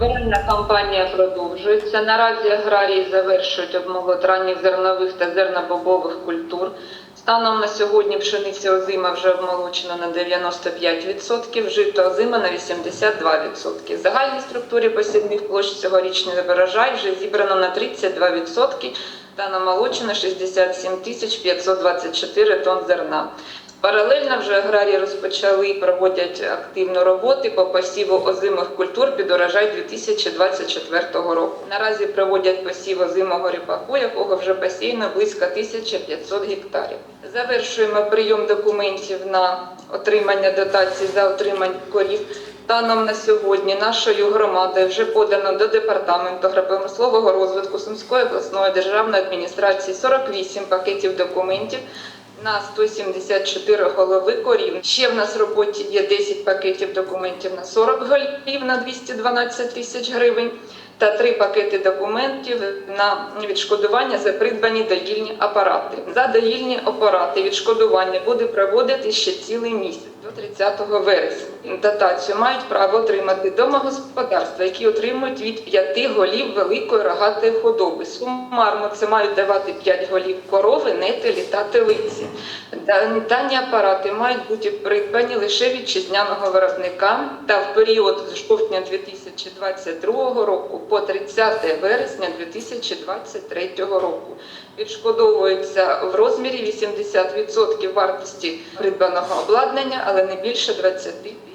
Збиральна кампанія продовжується. Наразі аграрії завершують обмолот ранніх зернових та зернобобових культур. Станом на сьогодні пшениця озима вже обмолочена на 95%, жито озима на 82%. В загальній структурі посівних площ цьогорічний врожай вже зібрано на 32% та намолочено 67 тисяч 524 тонн зерна. Паралельно вже аграрії розпочали і проводять активну роботи по посіву озимих культур під урожай 2024 року. Наразі проводять посів озимого ріпаку, якого вже посіяно близько 1500 гектарів. Завершуємо прийом документів на отримання дотацій за отримання корів. Станом на сьогодні нашою громадою вже подано до департаменту агропромислового розвитку Сумської обласної державної адміністрації 48 пакетів документів на 174 голови корів. Ще в нас в роботі є 10 пакетів документів на 40 голів на 212 тисяч гривень та 3 пакети документів на відшкодування за придбані доїльні апарати. За доїльні апарати відшкодування буде проводити ще цілий місяць до 30 вересня. Дотацію мають право отримати домогосподарства, які отримують від 5 голів великої рогатої худоби. Сумарно це мають давати 5 голів корови, нетелі та телиці. Дані апарати мають бути придбані лише вітчизняного виробника та в період з жовтня 2022 року по 30 вересня 2023 року. Відшкодовується в розмірі 80% вартості придбаного обладнання, але не більше 25